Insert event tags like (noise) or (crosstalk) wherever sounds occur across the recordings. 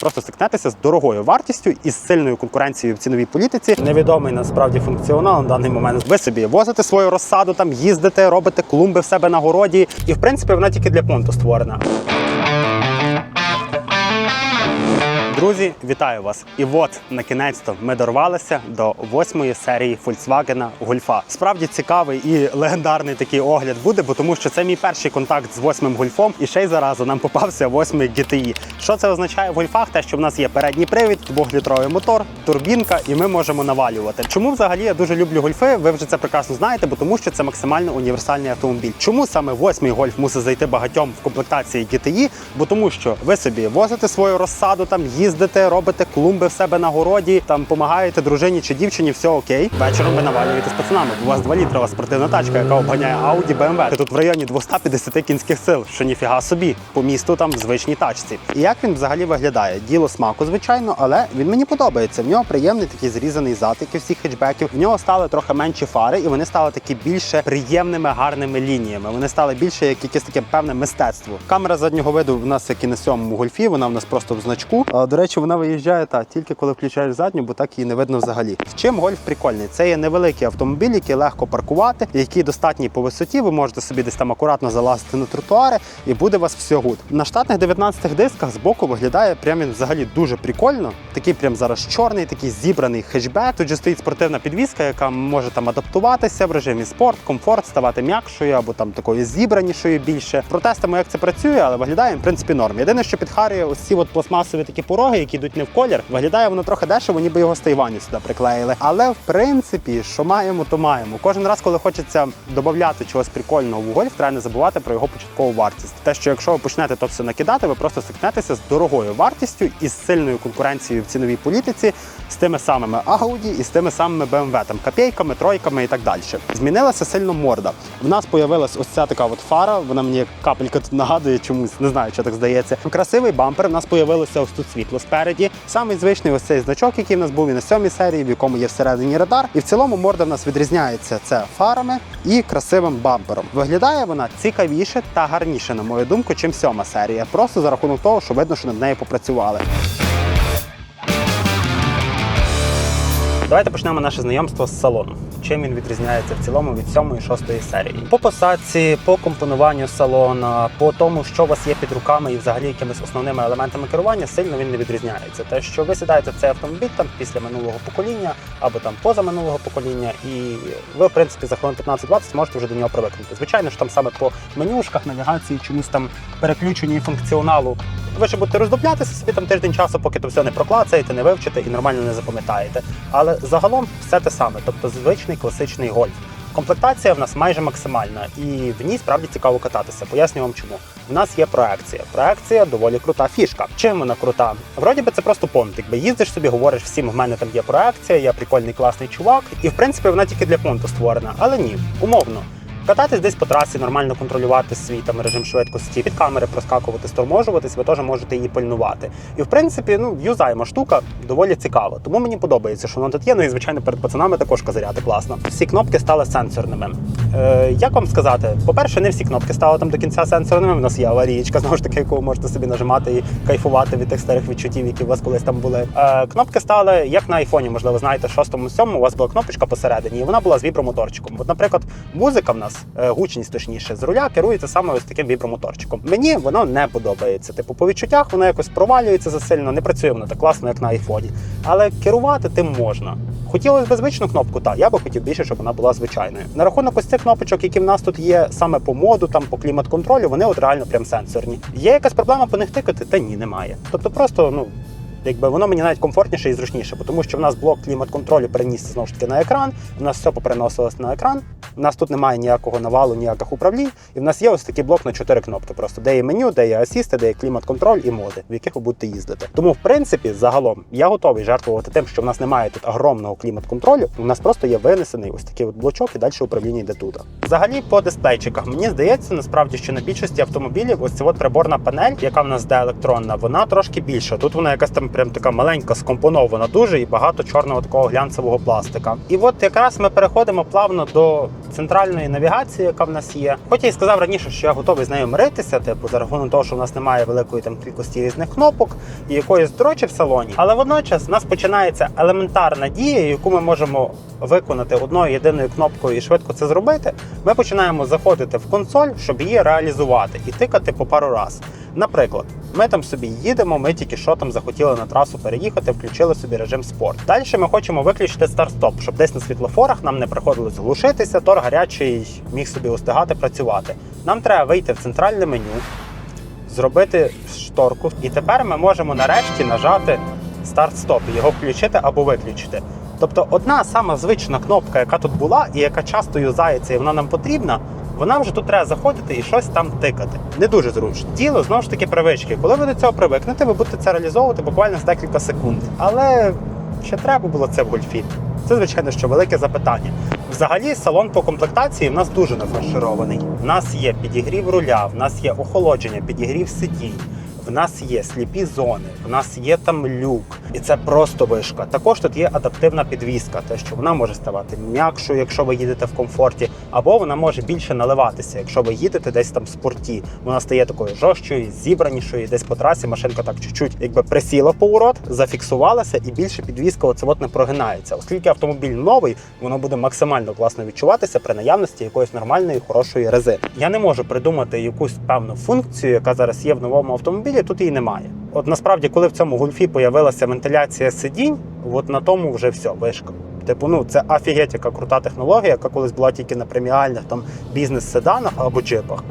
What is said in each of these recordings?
Просто стикнетеся з дорогою вартістю і з сильною конкуренцією в ціновій політиці. Невідомий насправді функціонал на даний момент. Ви собі возите свою розсаду, там їздите, робите клумби в себе на городі, і в принципі вона тільки для понту створена. Друзі, вітаю вас! І от на кінець-то ми дорвалися до восьмої серії Volkswagen Гольфа. Справді цікавий і легендарний такий огляд буде, бо тому що це мій перший контакт з восьмим гольфом, і ще й заразу нам попався восьмий GTI. Що це означає в гольфах? Те, що в нас є передній привід, двохлітровий мотор, турбінка, і ми можемо навалювати. Чому взагалі я дуже люблю гольфи? Ви вже це прекрасно знаєте, бо тому що це максимально універсальний автомобіль. Чому саме восьмий гольф мусить зайти багатьом в комплектації GTI? Бо тому що ви собі возите свою розсаду, там їздите, робите клумби в себе на городі, там допомагаєте дружині чи дівчині, все окей. Вечором ви навалюєте з пацанами. У вас 2 літрова спортивна тачка, яка обганяє Audi, BMW. Ти тут в районі 250 кінських сил, що ніфіга собі по місту там в звичній тачці. І як він взагалі виглядає? Діло смаку, звичайно, але він мені подобається. В нього приємний такий зрізаний зад, всіх хетчбеків. В нього стали трохи менші фари, і вони стали такі більше приємними гарними лініями. Вони стали більше як якесь таке певне мистецтво. Камера заднього виду в нас, як і на сьомому гольфі, вона в нас просто в значку. До речі, вона виїжджає та тільки коли включаєш задню, бо так її не видно взагалі. Чим гольф прикольний? Це є невеликий автомобіль, який легко паркувати, який достатній по висоті. Ви можете собі десь там акуратно залазити на тротуари, і буде вас все гуд. На штатних 19 дисках збоку виглядає прям взагалі дуже прикольно. Такий прям зараз чорний, такий зібраний хетчбек. Тут же стоїть спортивна підвізка, яка може там адаптуватися в режимі спорт, комфорт, ставати м'якшою або там такою зібранішою більше. Протестимо, як це працює, але виглядає в принципі норм. Єдине, що підхарює ось ці от пластмасові такі пороги, які йдуть не в колір. Виглядає воно трохи дешево, ніби його з Тайваню сюди приклеїли. Але в принципі, що маємо, то маємо. Кожен раз, коли хочеться додати чогось прикольного в гольф, треба не забувати про його початкову вартість. Те, що якщо ви почнете то все накидати, ви просто стикнетеся з дорогою вартістю і з сильною конкуренцією в ціновій політиці з тими самими Audi і з тими самими BMW, там копійками, тройками і так далі. Змінилася сильно морда. В нас появилась ось ця така от фара. Вона мені капелька тут нагадує чомусь, не знаю, що так здається. Красивий бампер. У нас появилося ось тут світло спереді. Самий звичний ось цей значок, який в нас був і на сьомій серії, в якому є всередині радар. І в цілому морда в нас відрізняється це фарами і красивим бампером. Виглядає вона цікавіше та гарніше, на мою думку, чим сьома серія. Просто за рахунок того, що видно, що над нею попрацювали. Давайте почнемо наше знайомство з салону. Чим він відрізняється в цілому від 7 і 6 серії? По посадці, по компонуванню салона, по тому, що у вас є під руками і взагалі якимись основними елементами керування, сильно він не відрізняється. Те, що ви сідаєте в цей автомобіль там після минулого покоління або там поза минулого покоління, і ви, в принципі, за хвилин 15-20 можете вже до нього привикнути. Звичайно ж, там саме по менюшках, навігації, чомусь там переключенні функціоналу. Ви ще будете роздоблятися собі там тиждень часу, поки то все не проклацаєте, не вивчите і нормально не запам'ятаєте. Але загалом все те саме, тобто звичний класичний гольф. Комплектація в нас майже максимальна, і в ній справді цікаво кататися. Поясню вам чому. В нас є проекція. Проекція доволі крута фішка. Чим вона крута? Вроді би це просто понт. Якби їздиш собі, говориш всім, в мене там є проекція, я прикольний класний чувак. І в принципі вона тільки для понту створена. Але ні, умовно. Кататись десь по трасі, нормально контролювати свій там режим швидкості, під камери проскакувати, сторможуватись, ви теж можете її пильнувати. І в принципі, ну юзаємо штука доволі цікава. Тому мені подобається, що воно тут є. Ну і звичайно, перед пацанами також козиряти класно. Всі кнопки стали сенсорними. Е, як вам сказати? По-перше, не всі кнопки стали там до кінця сенсорними. У нас є аварійка, знову ж таки, яку ви можете собі нажимати і кайфувати від тих старих відчуттів, які у вас колись там були. Е, кнопки стали як на айфоні, можливо, знаєте, в 6-7 у вас була кнопочка посередині, і вона була з вібромоторчиком. От, наприклад, музика в нас гучність точніше з руля керується саме ось таким вібромоторчиком. Мені воно не подобається. Типу, по відчуттях воно якось провалюється засильно, не працює воно так класно, як на айфоні. Але керувати тим можна. Хотілося б звичну кнопку, так, я би хотів більше, щоб вона була звичайною. На рахунок ось цих кнопочок, які в нас тут є саме по моду, там по клімат-контролю, вони от реально прям сенсорні. Є якась проблема по них тикати? Та ні, немає. Тобто просто, ну. Якби воно мені навіть комфортніше і зручніше, тому що в нас блок клімат-контролю переніс знову ж таки на екран. У нас все поприносилось на екран. У нас тут немає ніякого навалу, ніяких управлінь. І в нас є ось такий блок на чотири кнопки. Просто де є меню, де є асісти, де є клімат-контроль і моди, в яких ви будете їздити. Тому, в принципі, загалом я готовий жертвувати тим, що в нас немає тут огромного клімат-контролю. У нас просто є винесений ось такий от блочок і далі управління йде тут. Взагалі, по дисплейчиках, мені здається, насправді, що на більшості автомобілів ось ця от приборна панель, яка в нас де електронна, вона трошки більша. Тут вона якась там прям така маленька, скомпонована дуже і багато чорного такого глянцевого пластика. І от якраз ми переходимо плавно до центральної навігації, яка в нас є. Хоч я й сказав раніше, що я готовий з нею миритися, типу за рахунок того, що в нас немає великої там кількості різних кнопок і якоїсь дрочі в салоні. Але водночас в нас починається елементарна дія, яку ми можемо виконати одною єдиною кнопкою і швидко це зробити. Ми починаємо заходити в консоль, щоб її реалізувати і тикати по пару раз. Наприклад, ми там собі їдемо, ми тільки що там захотіли на трасу переїхати, включили собі режим спорт. Далі ми хочемо виключити старт-стоп, щоб десь на світлофорах нам не приходилось глушитися, тор гарячий міг собі устигати працювати. Нам треба вийти в центральне меню, зробити шторку, і тепер ми можемо нарешті нажати старт-стоп, його включити або виключити. Тобто, одна сама звична кнопка, яка тут була, і яка часто юзається, і вона нам потрібна. Вона вже тут треба заходити і щось там тикати. Не дуже зручно. Діло знову ж таки привички. Коли ви до цього привикнете, ви будете це реалізовувати буквально з декілька секунд. Але чи треба було це в гольфі? Це звичайно що велике запитання. Взагалі, салон по комплектації в нас дуже нафарширований. У нас є підігрів руля, в нас є охолодження, підігрів сидінь. В нас є сліпі зони, в нас є там люк, і це просто вишка. Також тут є адаптивна підвіска, те, що вона може ставати м'якшою, якщо ви їдете в комфорті, або вона може більше наливатися, якщо ви їдете десь там в спорті. Вона стає такою жорсткою, зібранішою, десь по трасі машинка так чуть-чуть якби присіла в поворот, зафіксувалася, і більше підвіска оце от не прогинається. Оскільки автомобіль новий, воно буде максимально класно відчуватися при наявності якоїсь нормальної хорошої резини. Я не можу придумати якусь певну функцію, яка зараз є в новому автомобілі. Тут її немає. От насправді, коли в цьому гольфі появилася вентиляція сидінь, от на тому вже все вишка. Типу, ну це офігеть, яка крута технологія, яка колись була тільки на преміальних там бізнес-седанах або джипах.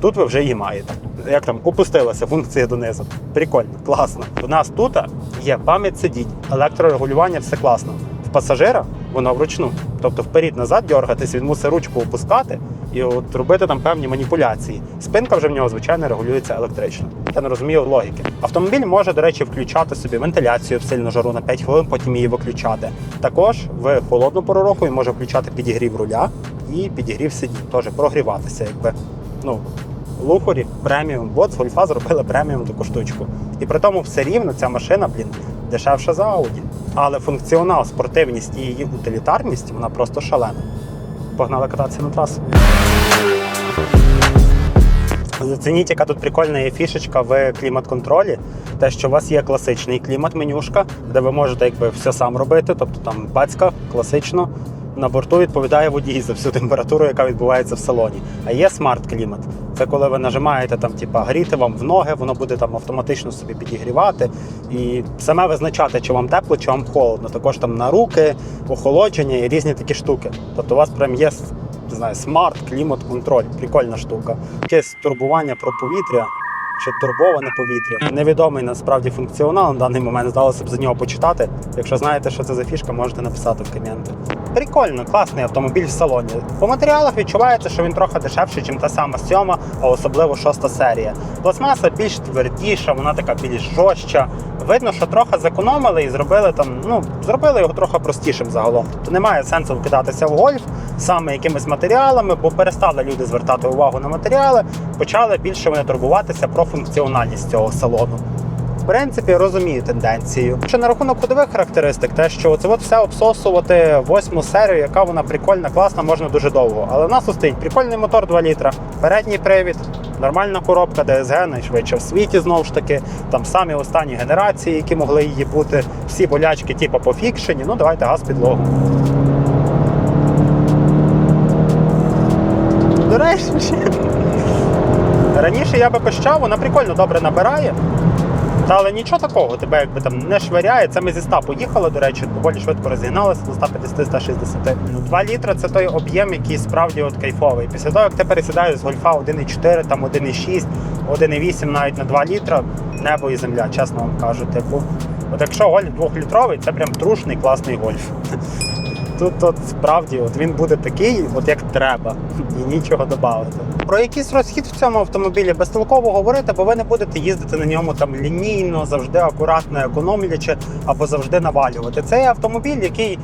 Тут ви вже її маєте. Як там опустилася функція донизу. Прикольно, класно. У нас тут є пам'ять сидінь, електрорегулювання, все класно. В пасажира воно вручну. Тобто вперед-назад дергатись, він мусить ручку опускати і от робити там певні маніпуляції. Спинка вже в нього, звичайно, регулюється електрично. Я не розумію логіки. Автомобіль може, до речі, включати собі вентиляцію в сильну жару на 5 хвилин, потім її виключати. Також в холодну пору року він може включати підігрів руля і підігрів сидінь, теж прогріватися, якби. Ну, Лухорі преміум, бот гольфа зробили преміум таку штучку. І при тому все рівно ця машина, блін, дешевша за Audi. Але функціонал, спортивність і її утилітарність вона просто шалена. Погнали кататися на трасу. Зацініть, яка тут прикольна є фішечка в клімат-контролі. Те, що у вас є класичний клімат-менюшка, де ви можете якби все сам робити. Тобто там бацька класично на борту відповідає водій за всю температуру, яка відбувається в салоні. А є смарт-клімат. Це коли ви нажимаєте там, типа, гріти вам в ноги, воно буде там автоматично собі підігрівати і саме визначати, чи вам тепло, чи вам холодно. Також там на руки, охолодження і різні такі штуки. Тобто у вас прям є не знаю, смарт, клімат, контроль. Прикольна штука. Якесь турбування про повітря чи турбоване повітря. Невідомий насправді функціонал на даний момент здалося б за нього почитати. Якщо знаєте, що це за фішка, можете написати в коменти. Прикольно, класний автомобіль в салоні. По матеріалах відчувається, що він трохи дешевший, ніж та сама сьома, а особливо шоста серія. Пластмаса більш твердіша, вона така більш жорстча. Видно, що трохи зекономили і зробили там, ну зробили його трохи простішим загалом. Тобто немає сенсу вкидатися в гольф саме якимись матеріалами, бо перестали люди звертати увагу на матеріали, почали більше вони турбуватися про функціональність цього салону. В принципі, розумію тенденцію. Ще на рахунок ходових характеристик, те, що це от все обсосувати восьму серію, яка вона прикольна, класна, можна дуже довго. Але в нас стоїть прикольний мотор 2 літра, передній привід, нормальна коробка DSG, найшвидше в світі знову ж таки. Там самі останні генерації, які могли її бути, всі болячки, типу пофікшені. Ну давайте газ підлогу. До речі, раніше я би пищав, вона прикольно добре набирає. Та але нічого такого, тебе якби там не швиряє. Це ми зі 100 поїхали, до речі, доволі швидко розігналися до 150-160. Ну, 2 літра це той об'єм, який справді от кайфовий. Після того, як ти пересідаєш з гольфа 1,4, там 1,6, 1,8 навіть на 2 літра, небо і земля, чесно вам кажу. Типу, от якщо гольф 2-літровий, це прям трушний класний гольф. Тут от справді от він буде такий, от як треба, і нічого додати. Про якийсь розхід в цьому автомобілі безтолково говорити, бо ви не будете їздити на ньому там лінійно, завжди акуратно економлячи або завжди навалювати. Це є автомобіль, який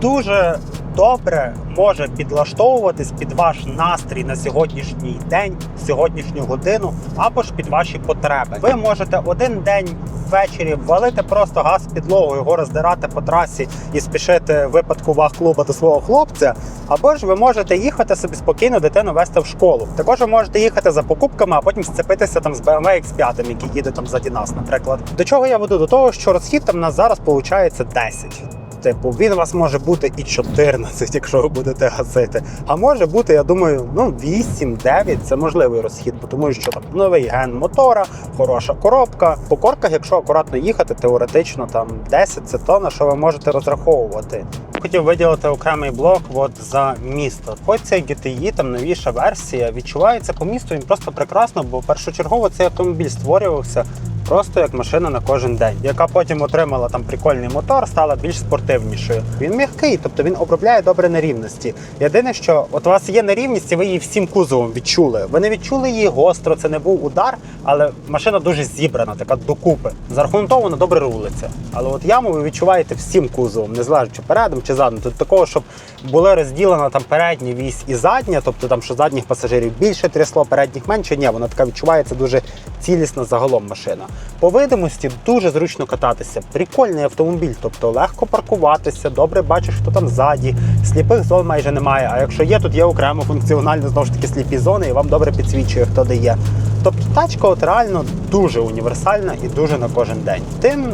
дуже добре може підлаштовуватись під ваш настрій на сьогоднішній день, сьогоднішню годину, або ж під ваші потреби. Ви можете один день ввечері валити просто газ підлогу, його роздирати по трасі і спішити випадку вах-клуба до свого хлопця. Або ж ви можете їхати собі спокійно дитину вести в школу. Також ви можете їхати за покупками, а потім сцепитися там з BMW X5, який їде там ззаді нас, наприклад. До чого я веду? До того, що розхід там у нас зараз виходить 10. Типу, він у вас може бути і 14, (laughs) якщо ви будете гасити. А може бути, я думаю, ну 8-9 це можливий розхід, бо тому що там новий ген мотора, хороша коробка. По корках, якщо акуратно їхати, теоретично там 10 це то, на що ви можете розраховувати. Хотів виділити окремий блок от за місто. Хоч цей GTI, там новіша версія, відчувається по місту він просто прекрасно, бо першочергово цей автомобіль створювався просто як машина на кожен день, яка потім отримала там прикольний мотор, стала більш спортивнішою. Він м'який, тобто він обробляє добре нерівності. Єдине, що от у вас є нерівність, і ви її всім кузовом відчули. Ви не відчули її гостро, це не був удар, але машина дуже зібрана, така докупи. За рахунок того вона добре рулиться. Але от яму ви відчуваєте всім кузовом, незалежно чи передом, чи задом. Тут такого, щоб були розділена там передня вісь і задня, тобто там що задніх пасажирів більше трясло, передніх менше. Ні, вона така відчувається дуже цілісна загалом машина. По видимості дуже зручно кататися. Прикольний автомобіль, тобто легко паркуватися, добре бачиш, хто там ззаді. Сліпих зон майже немає. А якщо є, тут є окремо функціонально знову ж таки сліпі зони, і вам добре підсвічує, хто де є. Тобто тачка от реально дуже універсальна і дуже на кожен день. Тим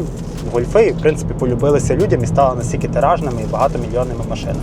гольфи, в принципі, полюбилися людям і стали настільки тиражними і багатомільйонними машинами.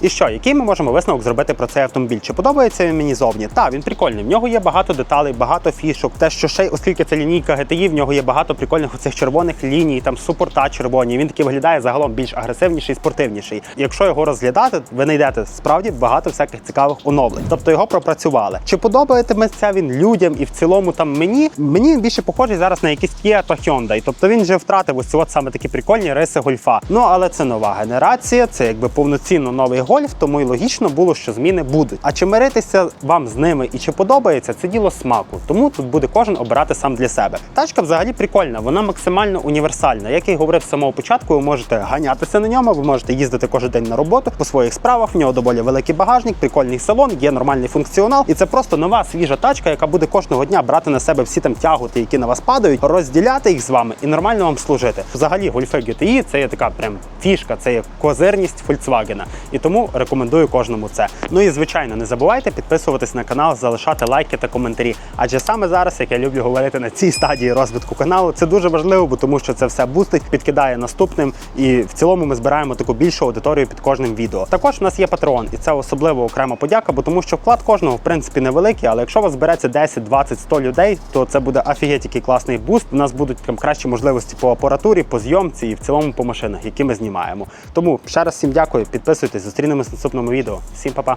І що, який ми можемо висновок зробити про цей автомобіль? Чи подобається він мені зовні? Так, він прикольний. В нього є багато деталей, багато фішок. Те, що ще оскільки це лінійка GTI, в нього є багато прикольних оцих червоних ліній, там супорта червоні. Він такий виглядає загалом більш агресивніший, спортивніший. Якщо його розглядати, ви знайдете справді багато всяких цікавих оновлень. Тобто його пропрацювали. Чи подобається він людям і в цілому там мені? Мені він більше похожий зараз на якийсь Kia та Hyundai. Тобто він вже втратив ось от саме такі прикольні риси гольфа. Ну але це нова генерація, це якби повноцінно новий гольф, тому й логічно було, що зміни будуть. А чи миритися вам з ними і чи подобається, це діло смаку. Тому тут буде кожен обирати сам для себе. Тачка взагалі прикольна, вона максимально універсальна. Як я й говорив з самого початку, ви можете ганятися на ньому, ви можете їздити кожен день на роботу по своїх справах. В нього доволі великий багажник, прикольний салон, є нормальний функціонал, і це просто нова свіжа тачка, яка буде кожного дня брати на себе всі там тяготи, які на вас падають, розділяти їх з вами і нормально вам служити. Взагалі, гольфи GTI – це є така прям фішка, це є козирність Volkswagen. І тому рекомендую кожному це. Ну і звичайно, не забувайте підписуватись на канал, залишати лайки та коментарі. Адже саме зараз, як я люблю говорити на цій стадії розвитку каналу, це дуже важливо, бо тому що це все бустить, підкидає наступним. І в цілому ми збираємо таку більшу аудиторію під кожним відео. Також в нас є Patreon, і це особливо окрема подяка, бо тому що вклад кожного в принципі невеликий, але якщо у вас збереться 10, 20, 100 людей, то це буде офігеть який класний буст. У нас будуть там кращі можливості по апаратурі, по зйомці і в цілому по машинах, які ми знімаємо. Тому ще раз всім дякую, підписуйтесь, зустрінемось в наступному відео. Всім па-па!